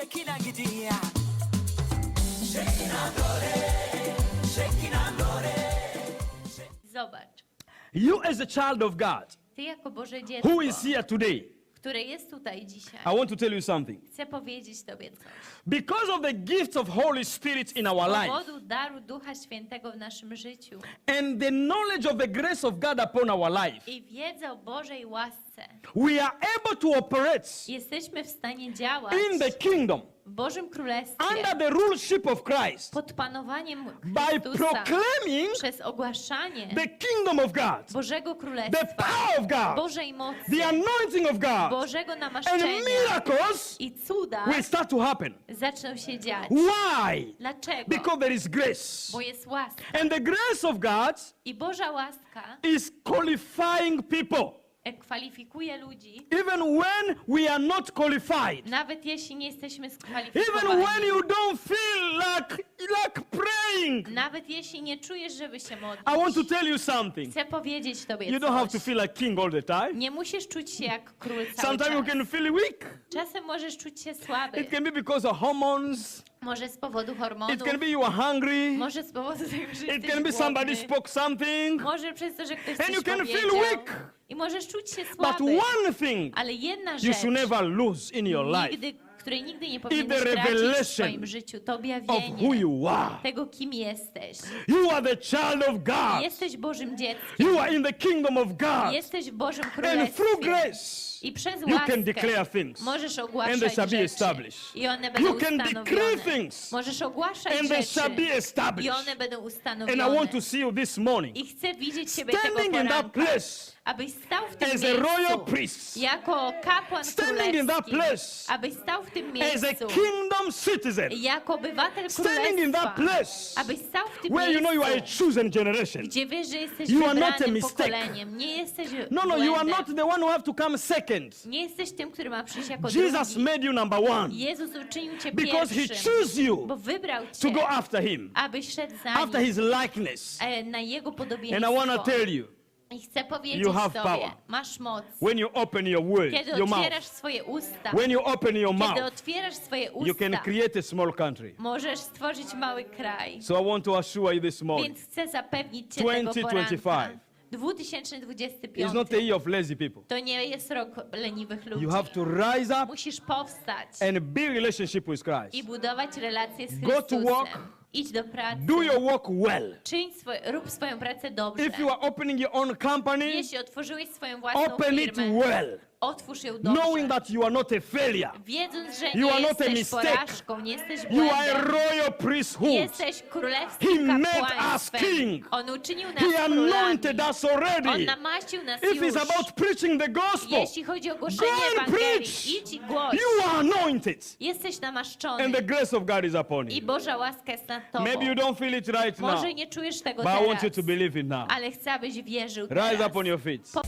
Şekina gidiyor Şekina dore Şekina dore Zobacz, You, as a child of God, ty jako Boże dziecko, who is here today, które jest tutaj dzisiaj, I want to tell you something. chcę powiedzieć Tobie coś. Because of the gift of Holy Spirit in our Z life powodu daru Ducha Świętego w naszym życiu and the knowledge of the grace of God upon our life, i wiedzę o Bożej łasce, we are able to operate jesteśmy w stanie działać in the kingdom w Bożym Królestwie under the ruleship of Christ pod panowaniem by Chrystusa proclaiming przez ogłaszanie the kingdom of God, Bożego the Królestwa, power of God, Bożej mocy, the anointing of God, Bożego and namaszczenia miracles i cuda will start to happen. zaczną się dziać. Why? Dlaczego? Because there is grace. Bo jest łaska. And the grace of God I Boża łaska is qualifying people. E, kwalifikuje ludzi, Even when we are not qualified. nawet jeśli nie jesteśmy Even skwalifikowani. when you don't feel like, like praying. Nawet jeśli nie czujesz, żeby się I want modlić. to tell you something. Chcę powiedzieć Tobie You don't have to coś. feel like king all the time. Nie musisz czuć się jak król cały Sometimes you czas. can feel weak. Czasem możesz czuć się słaby. It can be because of hormones. Może z powodu It hormonów. can be you are hungry. Może z powodu tego, że It jesteś can be somebody głodny. spoke something. Może przez to, że ktoś And coś you can feel powiedział. weak. I możesz czuć się But słaby. one thing Ale jedna you rzecz, should never lose in your life nigdy, której nigdy nie powinieneś tracić w revelation swoim życiu, to of who objawienie you are. tego, kim jesteś. You are the child of God. Jesteś Bożym dzieckiem. You are in the kingdom of God. Jesteś w Bożym And Królestwie. through grace, I przez you łaskę can declare things. możesz And they ogłaszać shall be rzeczy. established. I one będą You can ustanowione. decree things. Możesz ogłaszać And they shall be I established. one będą And ustanowione. I want to see you this morning I chcę widzieć Ciebie tego standing in that poranka, place abyś stał w tym as a royal miejscu priest, jako kapłan Standing in that królewski, place abyś stał w tym as a miejscu kingdom citizen, jako obywatel standing in that królestwa, place abyś stał w tym where you know you are a miejscu, chosen generation. gdzie wiesz, że jesteś You are not a wybranym mistake. pokoleniem, nie jesteś No, no, you are błędem. not the one who have to come second. nie jesteś tym, który ma przyjść jako Jesus drugi. made you number one Jezus uczynił Cię because he pierwszym, chose you bo wybrał to Cię, go after him, abyś szedł za after nim, his likeness. e, na Jego And I want to podobieństwo. tell you, I chcę powiedzieć you have Tobie, power. masz moc. when you open your word, Kiedy your mouth, otwierasz swoje usta, when you open your kiedy mouth, otwierasz swoje you can usta, create a small country. możesz stworzyć mały kraj. So I want to assure you this morning, Więc chcę zapewnić Cię tego 2025. poranka. 2025. it's not a year of lazy people. To nie jest rok leniwych ludzi. You have to rise up Musisz powstać and build relationship with i Christ. budować relacje z Go to Chrystusem. work. Idź do pracy. Do your work well. Czyń swoje, rób swoją pracę dobrze. If you are opening your own company, Jeśli otworzyłeś swoją własną open it firmę, well, otwórz ją dobrze. knowing that you are not a failure. Wiedząc, że You nie are not a jesteś mistake. porażką, nie jesteś You are a błędem. royal priesthood. Jesteś He królewskim made us kapłaństwem. king. On uczynił nas He królami. anointed us On already. namaścił nas If już. it's about preaching the gospel, Jeśli chodzi o go głoszenie and Ewangelii, preach. idź i głoś. You are anointed. Jesteś namaszczony And the grace of God is upon i you. Boża łaska jest nad tobą. Maybe you don't feel it right now, Może nie czujesz tego but I want you teraz, to believe it now. ale chcę, abyś wierzył Rise teraz. up on your feet. Po-